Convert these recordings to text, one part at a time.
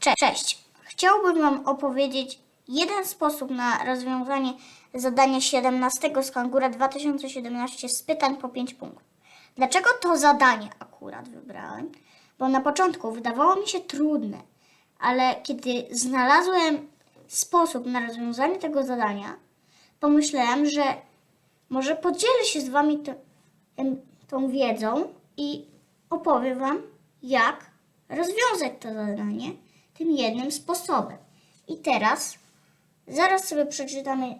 Cze- Cześć. Chciałbym Wam opowiedzieć jeden sposób na rozwiązanie zadania 17 z Kangura 2017 z pytań po 5 punktów. Dlaczego to zadanie akurat wybrałem? Bo na początku wydawało mi się trudne, ale kiedy znalazłem sposób na rozwiązanie tego zadania, pomyślałem, że może podzielę się z Wami tą wiedzą i opowiem Wam, jak rozwiązać to zadanie tym jednym sposobem. I teraz zaraz sobie przeczytamy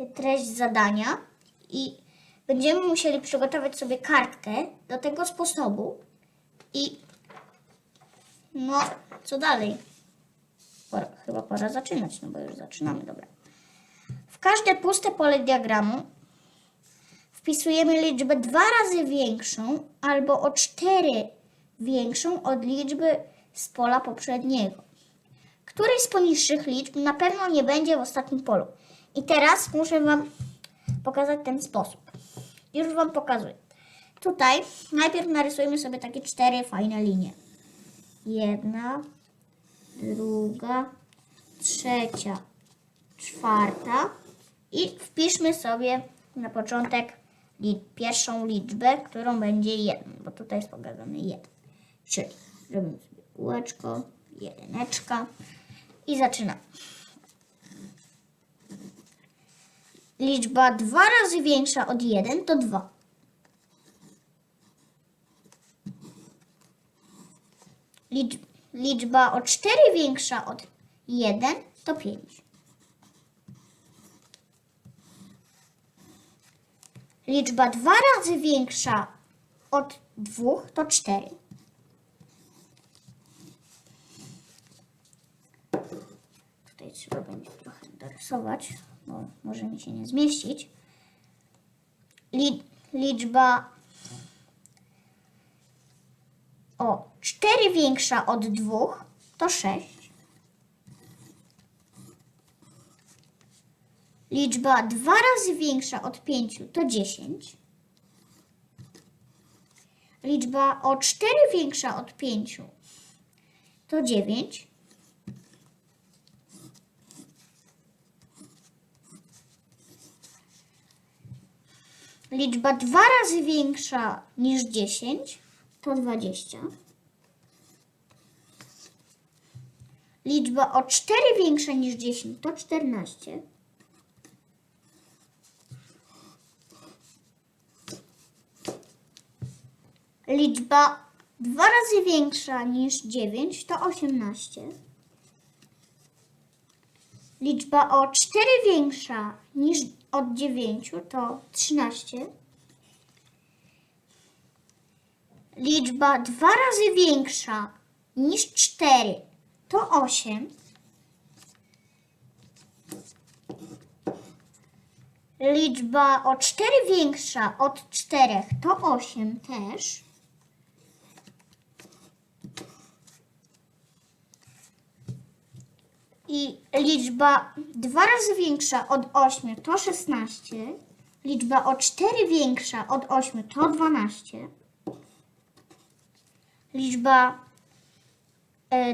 y, treść zadania i będziemy musieli przygotować sobie kartkę do tego sposobu i no, co dalej? Pora, chyba pora zaczynać, no bo już zaczynamy, dobra. W każde puste pole diagramu wpisujemy liczbę dwa razy większą albo o cztery większą od liczby z pola poprzedniego. Której z poniższych liczb na pewno nie będzie w ostatnim polu. I teraz muszę Wam pokazać ten sposób. Już Wam pokazuję. Tutaj najpierw narysujemy sobie takie cztery fajne linie. Jedna, druga, trzecia, czwarta i wpiszmy sobie na początek pierwszą liczbę, którą będzie 1, bo tutaj jest pokazany 1. Czyli robimy kółeczko, jedyneczka i zaczynamy. Liczba 2 razy większa od 1 to 2. Licz, liczba o 4 większa od 1 to 5. Liczba 2 razy większa od 2 to 4. Tutaj trzeba będzie trochę dorysować, bo może mi się nie zmieścić. Li, liczba o 4 większa od 2 to 6. Liczba 2 razy większa od 5 to 10. Liczba o 4 większa od 5 to 9. Liczba 2 razy większa niż 10 to 20. Liczba o 4 większa niż 10 to 14. Liczba 2 razy większa niż 9 to 18. Liczba o 4 większa niż od 9 to 13. Liczba 2 razy większa niż 4 to 8. Liczba o 4 większa od 4 to 8 też. I liczba 2 razy większa od 8 to 16. Liczba o 4 większa od 8 to 12. Liczba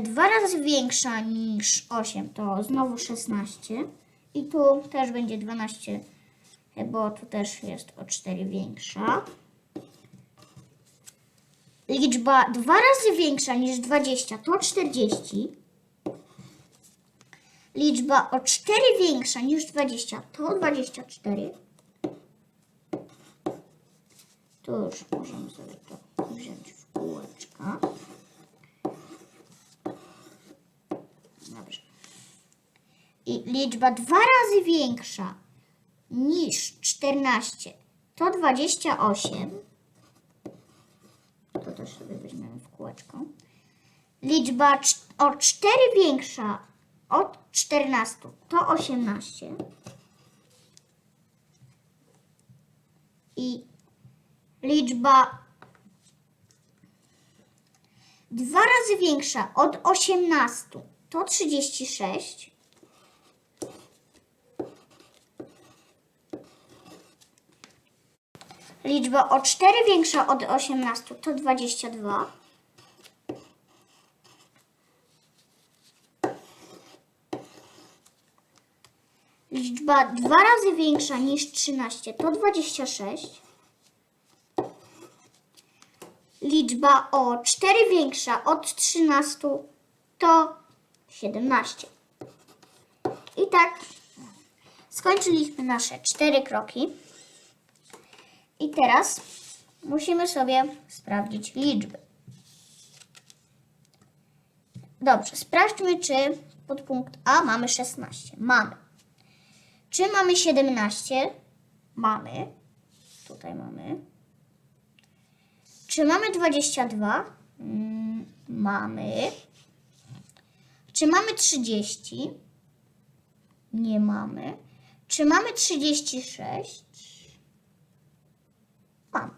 2 razy większa niż 8 to znowu 16. I tu też będzie 12, bo tu też jest o 4 większa. Liczba 2 razy większa niż 20 to 40. Liczba o 4 większa niż 20 to 24. Tu już możemy sobie to wziąć w kółeczka. Dobrze. I liczba 2 razy większa niż 14 to 28. To też sobie weźmiemy w kółeczko. Liczba cz- o 4 większa od 14 to 18. I liczba 2 razy większa od 18 to 36. Liczba o 4 większa od 18 to 22. Liczba dwa razy większa niż 13 to 26. Liczba o 4 większa od 13 to 17. I tak skończyliśmy nasze cztery kroki. I teraz musimy sobie sprawdzić liczby. Dobrze, sprawdźmy, czy podpunkt A mamy 16. Mamy. Czy mamy 17? Mamy. Tutaj mamy. Czy mamy 22? Mm, mamy. Czy mamy 30? Nie mamy. Czy mamy 36? Mamy.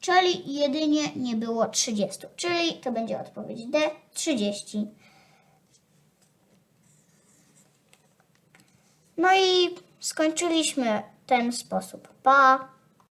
Czyli jedynie nie było 30. Czyli to będzie odpowiedź D 30. No i skończyliśmy ten sposób. Pa!